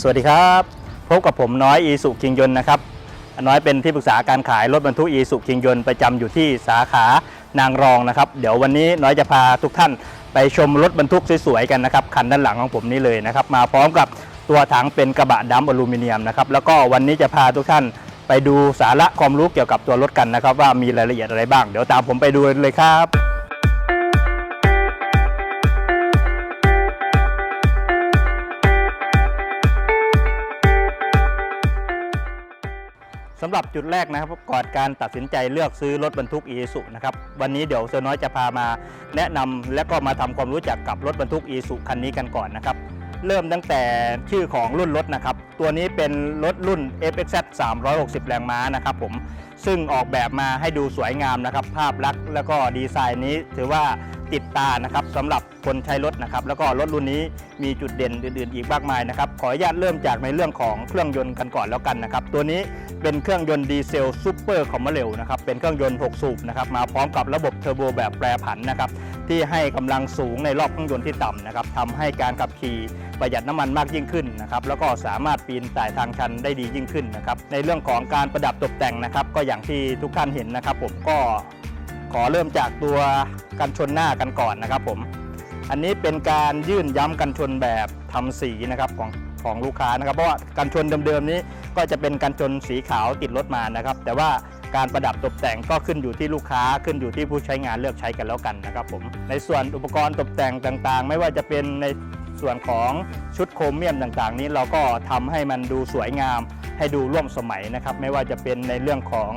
สวัสดีครับพบกับผมน้อยอีสุคิงยนนะครับน้อยเป็นที่ปรึกษาการขายรถบรรทุกอีสุคิงยนประจำอยู่ที่สาขานางรองนะครับ เดี๋ยววันนี้น้อยจะพาทุกท่านไปชมรถบรรทุกสวยๆกันนะครับคันด้านหลังของผมนี่เลยนะครับ มาพร้อมกับตัวถังเป็นกระบะดำอลูมิเนียมนะครับแล้วก็วันนี้จะพาทุกท่านไปดูสาระความรู้เกี่ยวกับตัวรถกันนะครับ ว่ามีรายละเอียดอะไรบ้าง เดี๋ยวตามผมไปดูเลยครับำหรับจุดแรกนะครับก่อนการตัดสินใจเลือกซื้อรถบรรทุก e ีสุนะครับวันนี้เดี๋ยวเซอร์น้อยจะพามาแนะนำและก็มาทำความรู้จักกับรถบรรทุก e ีสุคันนี้กันก่อนนะครับเริ่มตั้งแต่ชื่อของรุ่นรถนะครับ ตัวนี้เป็นรถรุ่น FXZ 360 แรงม้านะครับผมซึ่งออกแบบมาให้ดูสวยงามนะครับ ภาพลักษณ์แล้วก็ดีไซน์นี้ถือว่า ติดตานะครับสำหรับคนใช้รถนะครับ แล้วก็รถรุ่นนี้มีจุดเด่นอื่นๆ อีกมากมายนะครับขออนุญาตเริ่มจากในเรื่องของเครื่องยนต์กันก่อนแล้วกันนะครับ ตัวนี้เป็นเครื่องยนต์ดีเซลซูเปอร์คอมเมเร็วนะครับเป็นเครื่องยนต์ 6 สูบนะครับมาพร้อมกับระบบเทอร์โบแบบแปรผันนะครับที่ให้กำลังสูงในรอบเครื่องยนต์ที่ต่ำนะครับทำให้การขับขี่ประหยัดน้ำมันมากยิ่งขึ้นนะครับแล้วก็สามารถปีนต่ายทางชันได้ดียิ่งขึ้นนะครับในเรื่องของการประดับตกแต่งนะครับ ก็อย่างที่ทุกท่านเห็นนะครับ ผมก็ ขอเริ่มจากตัวกันชนหน้ากันก่อนนะครับผม อันนี้เป็นการยื่นย้ำกันชนแบบทำสีนะครับของของลูกค้านะครับ เพราะว่ากันชนเดิมๆนี้ก็จะเป็นกันชนสีขาวติดรถมานะครับ แต่ว่าการประดับตกแต่งก็ขึ้นอยู่ที่ลูกค้าขึ้นอยู่ที่ผู้ใช้งานเลือกใช้กันแล้วกันนะครับผม ในส่วนอุปกรณ์ตกแต่งต่างๆ ไม่ว่าจะเป็นในส่วนของชุดโครเมียมต่างๆ นี้เราก็ทำให้มันดูสวยงาม ให้ดูร่วมสมัยนะครับ ไม่ว่าจะเป็นในเรื่องของ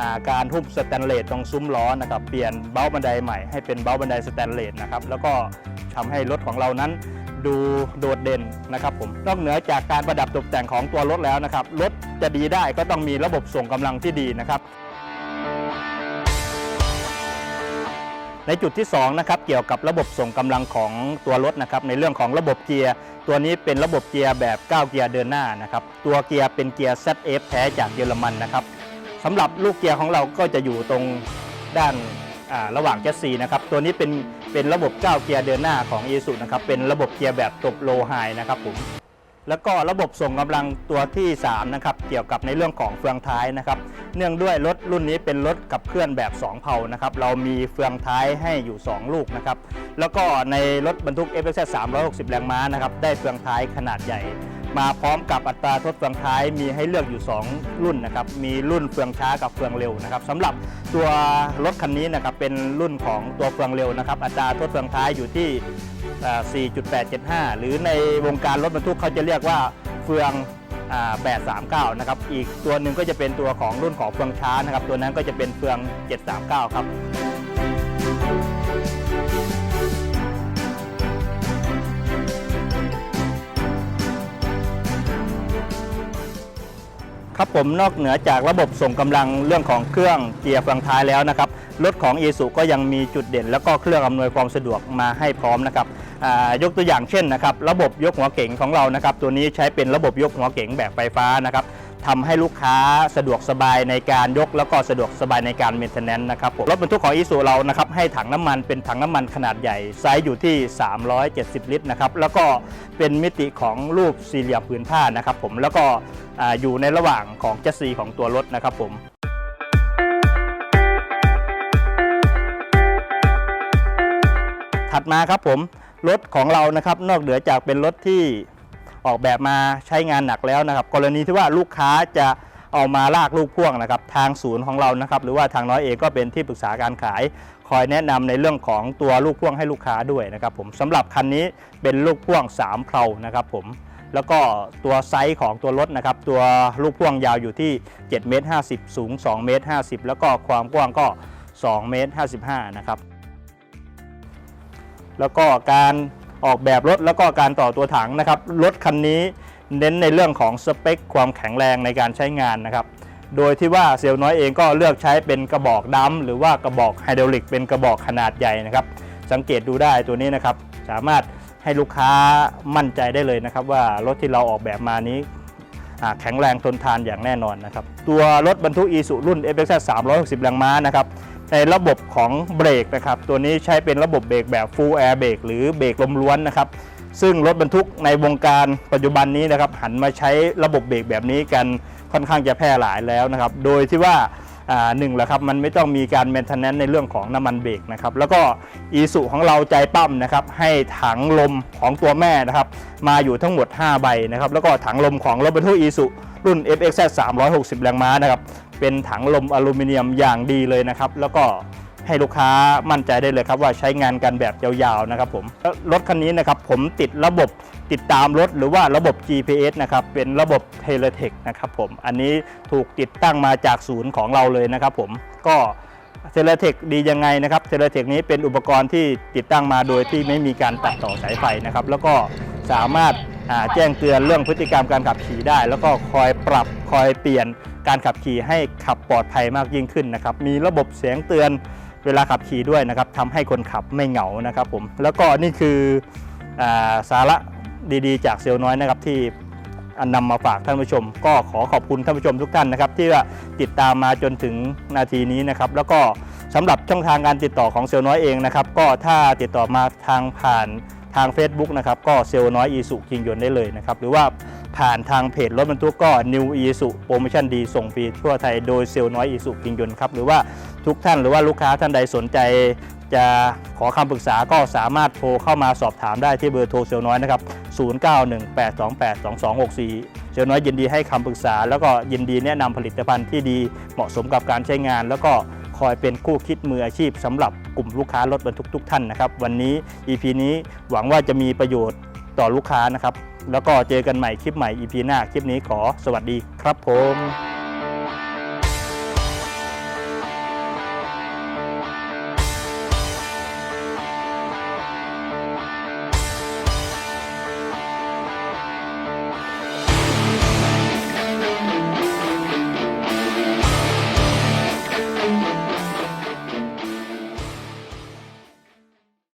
อาการหุ้มสแตนเลสตรงซุ้มล้อนะครับ เปลี่ยนเบ้าบันไดใหม่ให้เป็นเบ้าบันไดสแตนเลสนะครับ แล้วก็ทำให้รถของเรานั้นดูโดดเด่นนะครับผมนอกเหนือจากการประดับตกแต่งของตัวรถแล้วนะครับรถจะดีได้ก็ต้องมีระบบส่งกำลังที่ดีนะครับ ในจุดที่2นะครับเกี่ยวกับระบบส่งกำลังของตัวรถนะครับในเรื่องของระบบเกียร์ ตัวนี้เป็นระบบเกียร์แบบ9เกียร์เดินหน้านะครับตัวเกียร์เป็นเกียร์ ZF แท้จากเยอรมันนะครับสำหรับลูกเกียร์ของเราก็จะอยู่ตรงด้านาระหว่างแจสซีนะครับตัวนี้เป็นเป็นระบบ9เกียร์เดินหน้าของอีสุนะครับเป็นระบบเกียร์แบบตบโลไฮนะครับผม แล้วก็ระบบส่งกำลังตัวที่3นะครับเกี่ยวกับในเรื่องของเฟืองท้ายนะครับ เนื่องด้วยรถรุ่นนี้เป็นรถกับเคลื่อนแบบ 2 เผานะครับเรามีเฟืองท้ายให้อยู่ 2 ลูกนะครับแล้วก็ในรถบรรทุก f x 360 แรงม้านะครับได้เฟืองท้ายขนาดใหญ่ มาพร้อมกับอัตราทดเฟืองท้ายมีให้เลือกอยู่ 2 รุ่นนะครับ มีรุ่นเฟืองช้ากับเฟืองเร็วนะครับสำหรับตัวรถคันนี้นะครับเป็นรุ่นของตัวเฟืองเร็วนะครับ อัตราทดเฟืองท้ายอยู่ที่ 4.875 หรือในวงการรถบรรทุกเขาจะเรียกว่าเฟืองอ839 นะครับ อีกตัวหนึ่งก็จะเป็นตัวของรุ่นของเฟืองช้านะครับ ตัวนั้นก็จะเป็นเฟือง 739 ครับ ครับผมนอกเหนือจากระบบส่งกำลังเรื่องของเครื่องเกียร์ฝั่งท้ายแล้วนะครับรถของ e สุก็ยังมีจุดเด่น แล้วก็เครื่องอำนวยความสะดวกมาให้พร้อมนะครับยกตัวอย่างเช่นนะครับระบบยกหัวเก๋งของเรานะครับตัวนี้ใช้เป็นระบบยกหัวเก๋งแบบไฟฟ้านะครับ ทำให้ลูกค้าสะดวกสบายในการยก แล้วก็สะดวกสบายในการเมนเทนแนนซ์นะครับผมรถบรรทุกของ e สุเรานะครับให้ถังน้ำมันเป็นถังน้ำมันขนาดใหญ่ไซส์อยู่ที่ 370 ลิตรนะครับแล้วก็เป็นมิติของรูปสี่เหลี่ยมผืนผ้านะครับผมแล้วก็ออยู่ในระหว่างของแจสซีของตัวรถนะครับผมถัดมาครับผมรถของเรานะครับนอกเหนือจากเป็นรถที่ ออกแบบมาใช้งานหนักแล้วนะครับ กรณีที่ว่าลูกค้าจะเอามาลากลูกพ่วงนะครับ ทางศูนย์ของเรานะครับ หรือว่าทางน้อยเองก็เป็นที่ปรึกษาการขาย คอยแนะนำในเรื่องของตัวลูกพ่วงให้ลูกค้าด้วยนะครับผมสำหรับคันนี้เป็นลูกพ่วง3เพลานะครับผมแล้วก็ตัวไซส์ของตัวรถนะครับ ตัวลูกพ่วงยาวอยู่ที่7เมตร50 สูง2เมตร50 แล้วก็ความกว้างก็2เมตร55นะครับ แล้วก็การ ออกแบบรถแล้วก็การต่อตัวถังนะครับรถคันนี้เน้นในเรื่องของสเปค ความแข็งแรงในการใช้งานนะครับโดยที่ว่าเซลล์น้อยเองก็เลือกใช้เป็นกระบอกดัมหรือว่ากระบอกไฮดรอลิกเป็นกระบอกขนาดใหญ่นะครับ สังเกตดูได้ตัวนี้นะครับ สามารถให้ลูกค้ามั่นใจได้เลยนะครับ ว่ารถที่เราออกแบบมานี้แข็งแรงทนทานอย่างแน่นอนนะครับ ตัวรถบรรทุกอีสุรุ่น f x 360 แรงม้านะครับ ในระบบของเบรกนะครับ ตัวนี้ใช้เป็นระบบเบรกแบบ full air brake หรือเบรกลมล้วนนะครับ ซึ่งรถบรรทุกในวงการปัจจุบันนี้นะครับ หันมาใช้ระบบเบรกแบบนี้กันค่อนข้างจะแพร่หลายแล้วนะครับ โดยที่ว่าหนึ่งแหละครับมันไม่ต้องมีการ maintenance ในเรื่องของน้ำมันเบรกนะครับแล้วก็อีสุของเราใจปั้มนะครับให้ถังลมของตัวแม่นะครับมาอยู่ทั้งหมด 5 ใบนะครับแล้วก็ถังลมของรถบรรทุกอีสุ รุ่น FXZ 360 แรงม้านะครับ เป็นถังลมอลูมิเนียมอย่างดีเลยนะครับ แล้วก็ให้ลูกค้ามั่นใจได้เลยครับว่าใช้งานกันแบบยาวๆนะครับผมรถคันนี้นะครับผมติดระบบติดตามรถหรือว่าระบบ GPS นะครับเป็นระบบเทเลเทคนะครับผมอันนี้ถูกติดตั้งมาจากศูนย์ของเราเลยนะครับผมก็เทเลเทคดียังไงนะครับเทเลเทคนี้เป็นอุปกรณ์ที่ติดตั้งมาโดยที่ไม่มีการตัดต่อสายไฟนะครับ แล้วก็สามารถ แจ้งเตือนเรื่องพฤติกรรมการขับขี่ได้ แล้วก็คอยปรับคอยเปลี่ยนการขับขี่ให้ขับปลอดภัยมากยิ่งขึ้นนะครับ มีระบบเสียงเตือนเวลาขับขี่ด้วยนะครับทำให้คนขับไม่เหงานะครับผม แล้วก็นี่คืออสาระดีๆ จากเซลล์น้อยนะครับที่อันนำมาฝากท่านผู้ชม ก็ขอขอบคุณท่านผู้ชมทุกท่านนะครับ ที่ว่าติดตามมาจนถึงนาทีนี้นะครับ แล้วก็สำหรับช่องทางการติดต่อของเซลล์น้อยเองนะครับ ก็ถ้าติดต่อมาทางผ่าน ทาง Facebook นะครับก็เซลล์น้อยอีสุคิงยนได้เลยนะครับหรือว่าผ่านทางเพจรถบรรทุกก็ New อีสุโปรโมชั่นดีส่งฟรีทั่วไทยโดยเซลล์น้อยอีสุคิงยนครับหรือว่าทุกท่านหรือว่าลูกค้าท่านใดสนใจจะขอคำปรึกษาก็สามารถโทรเข้ามาสอบถามได้ที่เบอร์โทรเซลล์น้อยนะครับ 0918282264 เซลล์น้อยยินดีให้คำปรึกษา แล้วก็ยินดีแนะนำผลิตภัณฑ์ที่ดีเหมาะสมกับการใช้งาน แล้วก็ คอยเป็นคู่คิดมืออาชีพสำหรับกลุ่มลูกค้ารถบรรทุกทุกท่านนะครับ วันนี้ EP นี้หวังว่าจะมีประโยชน์ต่อลูกค้านะครับ แล้วก็เจอกันใหม่คลิปใหม่ EP หน้าคลิปนี้ขอสวัสดีครับผม